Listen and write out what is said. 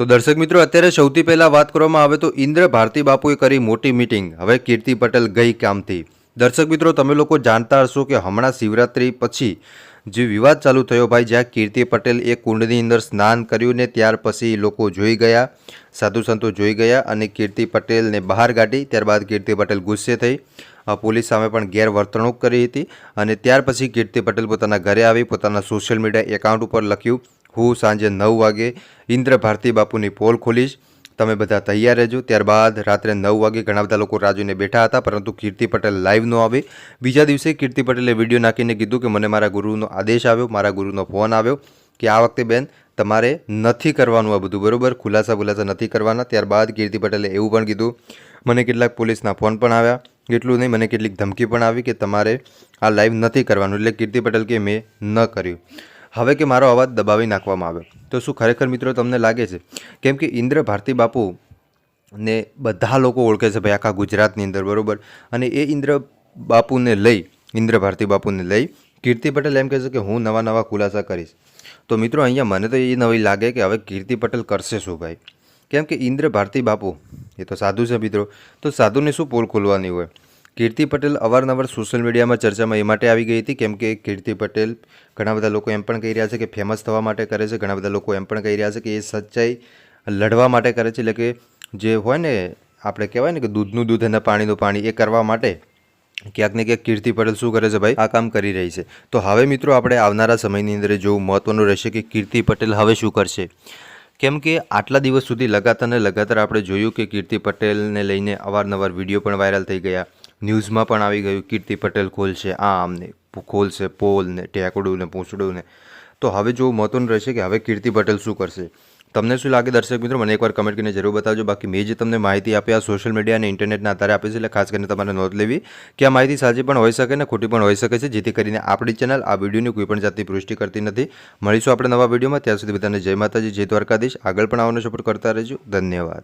તો દર્શક મિત્રો, અત્યારે સૌથી પહેલાં વાત કરવામાં આવે તો ઇન્દ્ર ભારતી બાપુએ કરી મોટી મિટિંગ. હવે કીર્તિ પટેલ ગઈ કામથી. દર્શક મિત્રો, તમે લોકો જાણતા હશો કે હમણાં શિવરાત્રી પછી જે વિવાદ ચાલુ થયો ભાઈ, જ્યાં કીર્તિ પટેલ એ કુંડની અંદર સ્નાન કર્યું ને ત્યાર પછી લોકો જોઈ ગયા, સાધુ સંતો જોઈ ગયા અને કીર્તિ પટેલને બહાર કાઢી. ત્યારબાદ કીર્તિ પટેલ ગુસ્સે થઈ. પોલીસ સામે પણ ગેરવર્તણૂક કરી હતી અને ત્યાર પછી કીર્તિ પટેલ પોતાના ઘરે આવી, પોતાના સોશિયલ મીડિયા એકાઉન્ટ ઉપર લખ્યું હું સાંજે નવ વાગે ઇન્દ્ર ભારતી બાપુની પોલ ખોલીશ. તમે બધા તૈયાર રહેજો. ત્યારબાદ રાત્રે નવ વાગે ઘણા બધા લોકો રાજુને બેઠા હતા, પરંતુ કીર્તિ પટેલ લાઈવ ન આવે. બીજા દિવસે કીર્તિ પટેલે વીડિયો નાખીને કીધું કે મને મારા ગુરુનો આદેશ આવ્યો, મારા ગુરુનો ફોન આવ્યો કે આ વખતે બેન, તમારે નથી કરવાનું આ બધું, બરોબર? ખુલાસા ખુલાસા નથી કરવાના. ત્યારબાદ કીર્તિ પટેલે એવું પણ કીધું, મને કેટલાક પોલીસના ફોન પણ આવ્યા. એટલું નહીં, મને કેટલીક ધમકી પણ આવી કે તમારે આ લાઈવ નથી કરવાનું. એટલે કીર્તિ પટેલ કે, મેં ન કર્યું. હવે કે મારો અવાજ દબાવી નાખવામાં આવ્યો. તો શું ખરેખર મિત્રો તમને લાગે છે? કેમ કે ઇન્દ્ર ભારતી બાપુ ને બધા લોકો ઓળખે છે ભાઈ આખા ગુજરાતની અંદર, બરોબર? અને એ ઇન્દ્ર બાપુને લઈ, ઇન્દ્ર ભારતી બાપુને લઈ કીર્તિ પટેલ એમ કહે છે કે હું નવા નવા ખુલાસા કરીશ. તો મિત્રો અહીંયા મને તો એ નવી લાગે કે હવે કીર્તિ પટેલ કરશે શું ભાઈ? કેમ કે ઇન્દ્ર ભારતી બાપુ, એ તો સાધુ છે મિત્રો, તો સાધુને શું પોલ ખોલવાની હોય? કીર્તિ પટેલ અવારનવાર સોશિયલ મીડિયામાં ચર્ચામાં એ માટે આવી ગઈ હતી, કેમ કે કીર્તિ પટેલ ઘણા બધા લોકો એમ પણ કહી રહ્યા છે કે ફેમસ થવા માટે કરે છે, ઘણા બધા લોકો એમ પણ કહી રહ્યા છે કે એ સચ્ચાઈ લડવા માટે કરે છે. એટલે કે જે હોય ને, આપણે કહેવાય ને કે દૂધનું દૂધ અને પાણીનું પાણી, એ કરવા માટે ક્યાંક ને ક્યાંક કીર્તિ પટેલ શું કરે છે ભાઈ? આ કામ કરી રહી છે. તો હવે મિત્રો આપણે આવનારા સમયની અંદર જોવું મહત્ત્વનું રહેશે કે કીર્તિ પટેલ હવે શું કરશે. કેમ કે આટલા દિવસ સુધી લગાતાર ને લગાતાર આપણે જોયું કે કીર્તિ પટેલને લઈને અવારનવાર વીડિયો પણ વાયરલ થઈ ગયા. ન્યૂઝમાં પણ આવી ગયું, કીર્તિ પટેલ ખોલશે આમ ને, ખોલશે પોલ ને, ટેકડું ને, પૂંછડું ને. તો હવે જો મહત્વનું રહેશે કે હવે કીર્તિ પટેલ શું કરશે? તમને શું લાગે દર્શક મિત્રો? મને એકવાર કમેન્ટ કરીને જરૂર બતાવજો. બાકી મેં જે તમને માહિતી આપી આ સોશિયલ મીડિયા અને ઇન્ટરનેટના આધારે આપી છે એટલે ખાસ કરીને તમારે નોંધ લેવી કે આ માહિતી સાચી પણ હોઈ શકે ને ખોટી પણ હોઈ શકે છે. જેથી કરીને આપણી ચેનલ આ વિડીયોની કોઈ પણ જાતની પુષ્ટિ કરતી નથી. મળીશું આપણે નવા વિડીયોમાં. ત્યાં સુધી બધાને જય માતાજી, જય દ્વારકાધીશ. આગળ પણ આવવાનો સપોર્ટ કરતા રહેજો. ધન્યવાદ.